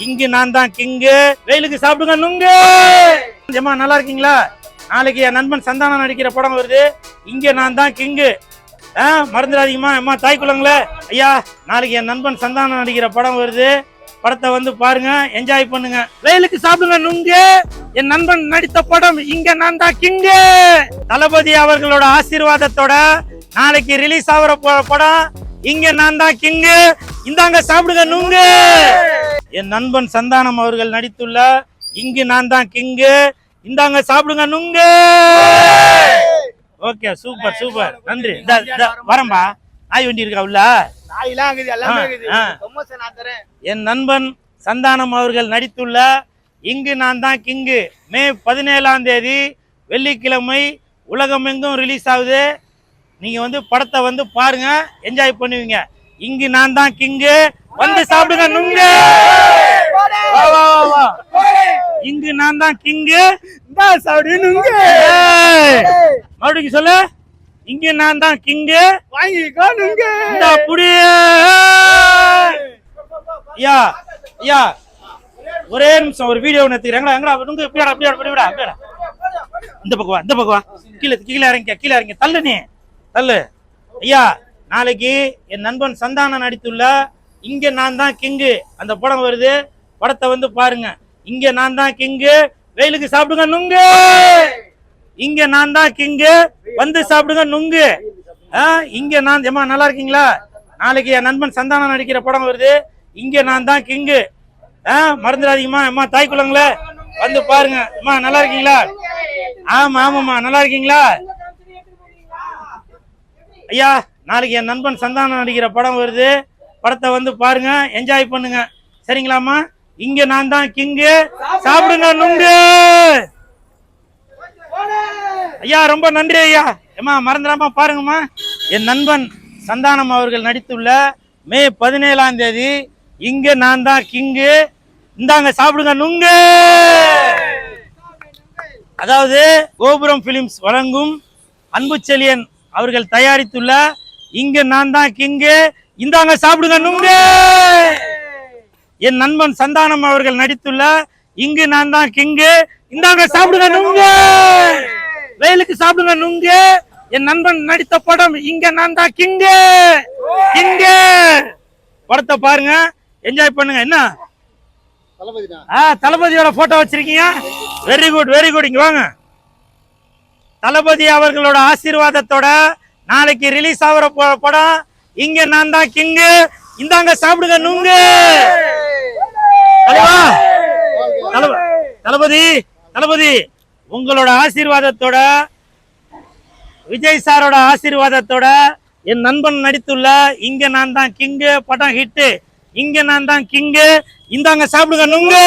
King நான் தான் king. வெயிலுக்கு சாப்பிடுங்க நுங்கு. ஏம்மா நல்லா இருக்கீங்களா? நாளைக்கு என் நண்பன் சந்தானம் நடிக்கிற படம் வருது. இங்க நான் தான் கிங்கு. ஆ மறந்துடாதீங்கம்மா. அம்மா தாய் குளங்களே ஐயா நாளைக்கு என் நண்பன் சந்தானம் நடிக்கிற படம் வருது. படத்தை வந்து பாருங்க என்ஜாய் பண்ணுங்க. வெயிலுக்கு சாப்பிடுங்க நுங்கு. என் நண்பன் நடித்த படம் இங்க நான் தான் கிங்கு. தளபதி அவர்களோட ஆசீர்வாதத்தோட நாளைக்கு ரிலீஸ் ஆகுற படம் இங்க நான் தான் கிங்கு. இந்தாங்க சாப்பிடுங்க நுங்கு. என் நண்பன் சந்தானம் அவர்கள் நடித்துள்ள இங்கு நான் தான் கிங்கு. இந்தாங்க சாப்பிடுங்க நுங்கு. Okay super super. நன்றி. வரம்பா நாய் வண்டி இருக்கா உள்ள? என் நண்பன் சந்தானம் அவர்கள் நடித்துள்ள இங்கு நான் தான் கிங்கு. மே பதினேழாம் தேதி வெள்ளிக்கிழமை உலகமெங்கும் ரிலீஸ் ஆகுது. நீங்க வந்து படத்தை வந்து பாருங்க என்ஜாய் பண்ணுவீங்க. இங்கு நான் தான் கிங்கு. வந்து சாப்பிடுங்க நுங்கு. இங்கு நான் தான் கிங்கு. மறுபடியும் சொல்லு. இங்கு நான் தான் கிங்கு. வாங்கிக்கோ நுங்க இந்த புடிய. ஐயா ஐயா ஒரே நிமிஷம் ஒரு வீடியோ ஒன்று எடுத்துக்கிறேன். எங்கடா நுங்கு இப்படியாடா இப்படியாடா இப்படியாடா இந்த பக்கம் வா இந்த பக்கம் வா. கீழே கீழே இறங்க கீழே இறங்க தள்ளு நீ. தள்ளு. ஐயா நாளைக்கு என் நண்பன் சந்தானம் நடித்துள்ள இங்க நான் தான் கிங்கு. அந்த படம் வருது. படத்தை வந்து பாருங்க. இங்க நான் தான் கிங்கு வெயிலுக்கு சாப்பிடுங்க நுங்கு. இங்க நான் தான் கிங்கு வந்து சாப்பிடுங்க நுங்கு. ஆ, இங்க நான் எம்மா நல்லா இருக்கீங்களா? நாளைக்கு என் நண்பன் சந்தானம் நடிக்கிற படம் வருது. இங்க நான் தான் கிங்கு ஆ மறந்துடாதீங்கம்மா. அம்மா தாய் குளங்கள வந்து பாருங்க. அம்மா நல்லா இருக்கீங்களா? ஆமா ஆமாம்மா நல்லா இருக்கீங்களா? ஐயா நாளைக்கு என் நண்பன் சந்தானம் நடிக்கிற படம் வருது. படத்தை வந்து பாருங்க. என்ஜாய் பண்ணுங்க. சரிங்களாம்மா? இங்க நான் தான் கிங்கு சாப்பிடுங்க நுங்கு. ஐயா ரொம்ப நன்றி ஐயா. ஏம்மா மறந்துடாம பாருங்கம்மா. என் நண்பன் சந்தானம் அவர்கள் நடித்துள்ள மே பதினேழாம் தேதி இங்க நான் தான் கிங்கு இந்தாங்க சாப்பிடுங்க நுங்கு. அதாவது கோபுரம் பிலிம்ஸ் வழங்கும் அன்பு அவர்கள் தயாரித்துள்ள இங்க நான் தான் கிங்கு இந்தாங்க சாப்பிடுங்க நுங்கு. என் நண்பன் சந்தானம் அவர்கள் நடித்துள்ள இங்கு நான் தான் கிங்கு. இந்தாங்க சாப்பிடுங்க நுங்கு. வெயிலுக்கு சாப்பிடுங்க நுங்கு. என் நண்பன் நடித்த படம் இங்க நான் தான் கிங்கு. கிங்கு. படத்தை பாருங்க. என்ஜாய் பண்ணுங்க. என்ன? ஆ தளபதியோட போட்டோ வச்சிருக்கீங்க. வெரி குட் வெரி குட் இங்க வாங்க. தளபதி அவர்களோட ஆசீர்வாதத்தோட நாளைக்கு ரிலீஸ் ஆகுற படம் இங்க நான் தான் கிங்கு. இந்தாங்க சாப்பிடுங்க நுங்கு. தலைவா! தளபதி தளபதி உங்களோட ஆசீர்வாதத்தோட விஜய் சாரோட ஆசீர்வாதத்தோட என் நண்பன் நடித்துள்ள இங்க நான் தான் கிங்கு படம் ஹிட்டு இங்க நான் தான் கிங்கு இந்தாங்க சாப்பிடுங்க நுங்கு!